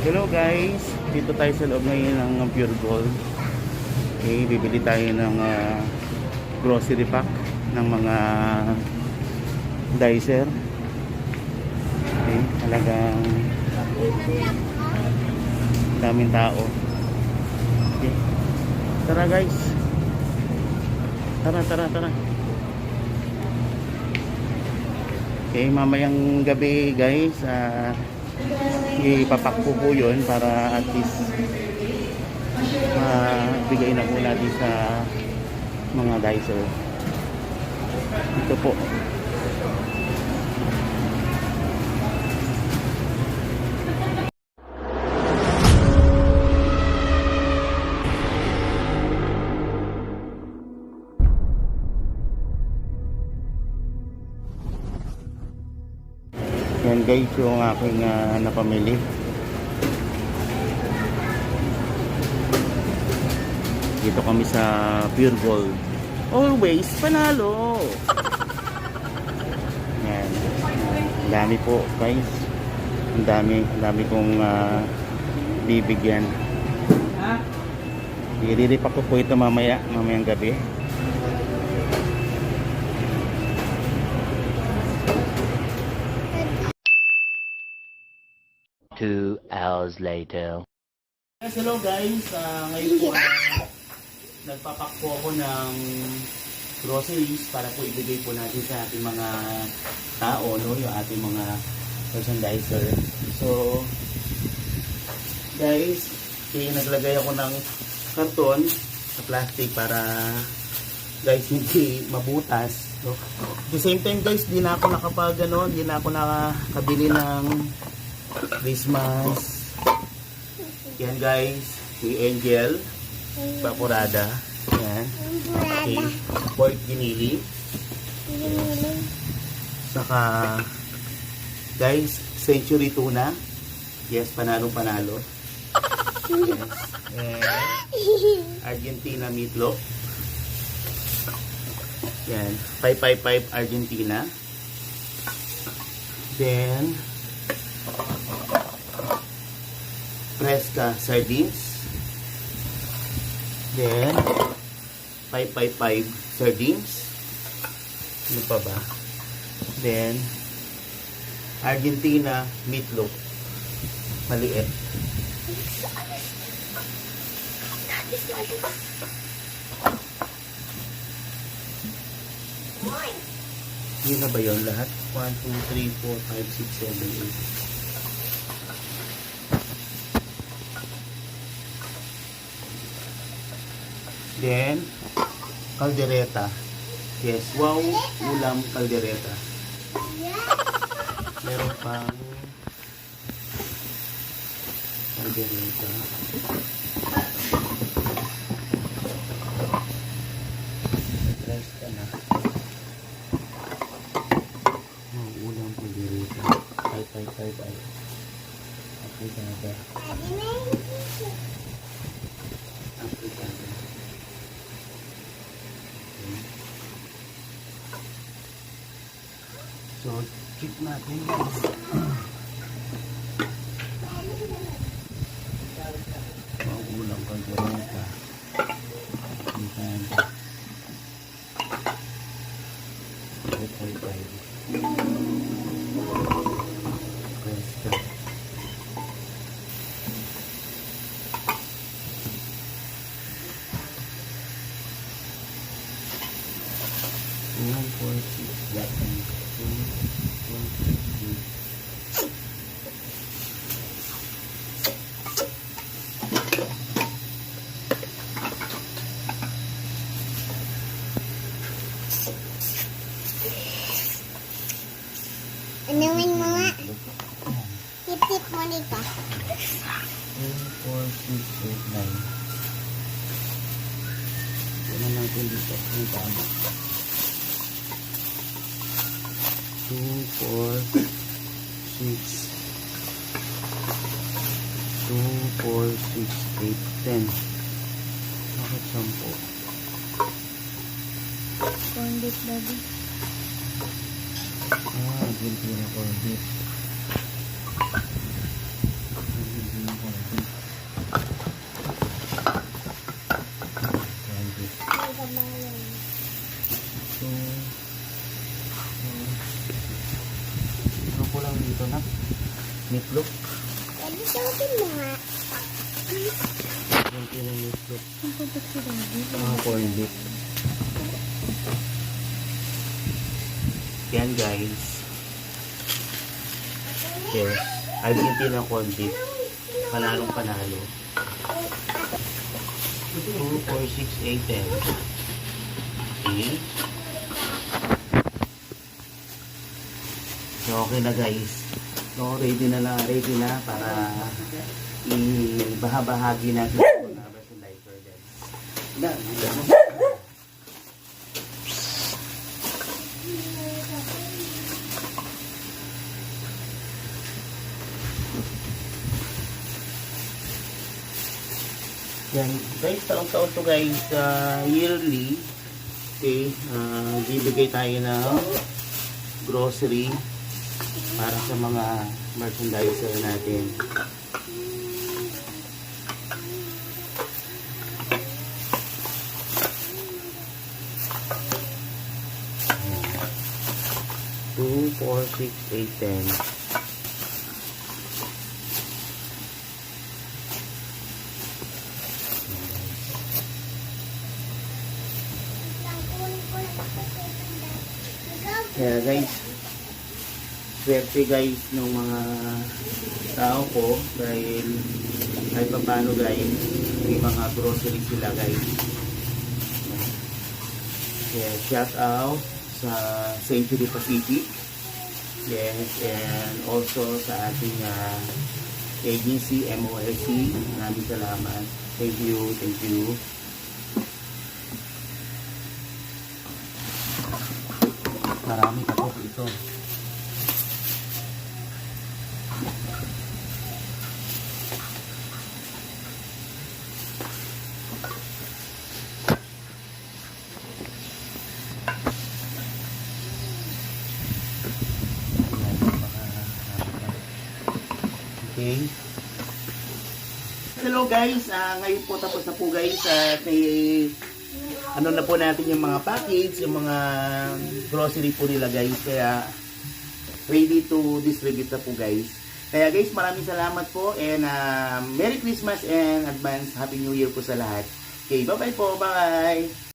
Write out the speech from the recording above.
Hello guys, dito tayo sa loob ngayon ng Pure Gold. Okay, bibili tayo ng ah, grocery pack ng mga dicer. Okay, talagang daming tao. Okay. Tara guys. Tara, tara, tara. Okay, mamayang gabi guys, ah ipapakpo po yun para at least mabigay na po natin sa mga dicer. Ito po. Guys yung aking ah, napamili. Dito kami sa Pure Gold. Always panalo! Yan. Ang dami po guys. Ang dami. Ang dami kong ah, bibigyan. Iriripa ko po ito mamaya. Mamayang gabi. Two hours later. Yes, hello guys. Ah, ngayon po ah, nagpapak po ako ng groceries para po ibigay po natin sa ating mga tao, no? yung ating mga merchandiser. So, guys, eh, naglagay ako ng karton sa plastic para guys hindi mabutas. No? At the same time guys, di na ako nakapag ano, di na ako nakabili ng Christmas yan guys, si Angel, Paporada. Yan. Okay. Pork ginili. Saka, guys, Century Tuna. Yes, panalong panalo. Yes. And Argentina meatloaf. Yan. 555 Argentina. Then, Fresca sardines. Then, 555 sardines. Ano pa ba? Then, Argentina meatloaf. Maliit. Yun na ba yun lahat? 1, 2, 3, 4, 5, 6, 7, 8. Then, kaldereta. Yes, wow, ulam kaldereta. Meron pang kaldereta. Rest ka na. Oh, ulam kaldereta. Ay, ay, ay, ay. Afrikada. Afrikada. So, check natin guys. Two, four, six, eight, nine. Tignan natin dito. Ang tama. Two, four, six. Two, four, six, eight, ten. Bakit sampo? Condit, daddy. Ah, Argentina corned beef. Suotin mo nga. Yung pinag-itlog. Ang putok si daddy. Mga corn. Yan guys. Yes. Argentina corn beef. Panalong panalo. 2, 4, 6, 8, 10. Okay. So, okay na guys. So, ready na na, ready na para i-bahabahagi natin na version lighter guys. Yan, guys, taong-taon to guys, uh, yearly, okay, uh, bibigay tayo ng grocery para sa mga merchandiser natin. Two, four, six, eight, ten. Kaya guys, swerte guys ng mga tao ko dahil pa paano guys, may mga grocery sila guys. Kaya shout out sa Century Pacific. Yes, and also sa ating ah, agency, MOSC. Maraming salamat. Thank you, thank you. Marami pa po ito. Okay. Hello guys, Ah, ngayon po tapos na po guys at may ano na po natin yung mga package, yung mga grocery po nila guys. Kaya ready to distribute na po guys. Kaya guys, maraming salamat po and ah, Merry Christmas and advance Happy New Year po sa lahat. Okay, bye-bye po. Bye!